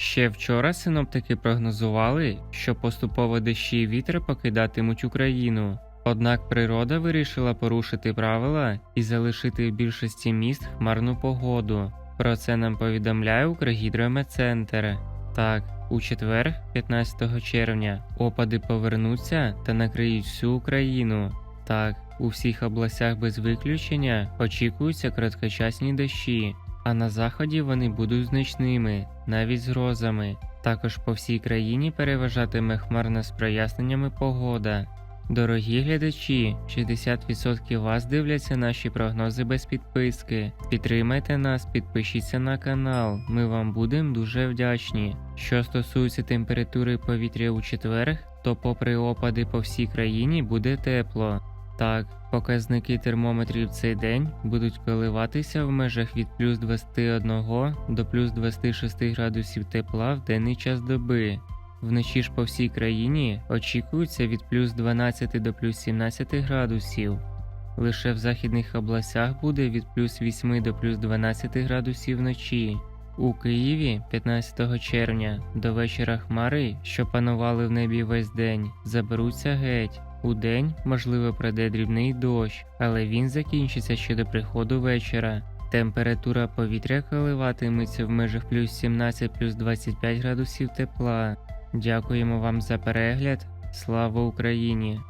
Ще вчора синоптики прогнозували, що поступово дощі і вітер покидатимуть Україну. Однак природа вирішила порушити правила і залишити в більшості міст хмарну погоду. Про це нам повідомляє Укргідрометцентр. Так, у четвер, 15 червня, опади повернуться та накриють всю Україну. Так, у всіх областях без виключення очікуються короткочасні дощі, а на заході вони будуть значними, навіть з грозами. Також по всій країні переважатиме хмарна з проясненнями погода. Дорогі глядачі, 60% вас дивляться наші прогнози без підписки. Підтримайте нас, підпишіться на канал, ми вам будемо дуже вдячні. Що стосується температури повітря у четвер, то попри опади по всій країні буде тепло. Так, показники термометрів цей день будуть коливатися в межах від плюс 21 до плюс 26 градусів тепла в денний час доби. Вночі ж по всій країні очікується від плюс 12 до плюс 17 градусів. Лише в західних областях буде від плюс 8 до плюс 12 градусів вночі. У Києві 15 червня до вечора хмари, що панували в небі весь день, заберуться геть. У день, можливо, пройде дрібний дощ, але він закінчиться ще до приходу вечора. Температура повітря коливатиметься в межах плюс 17 плюс 25 градусів тепла. Дякуємо вам за перегляд. Слава Україні!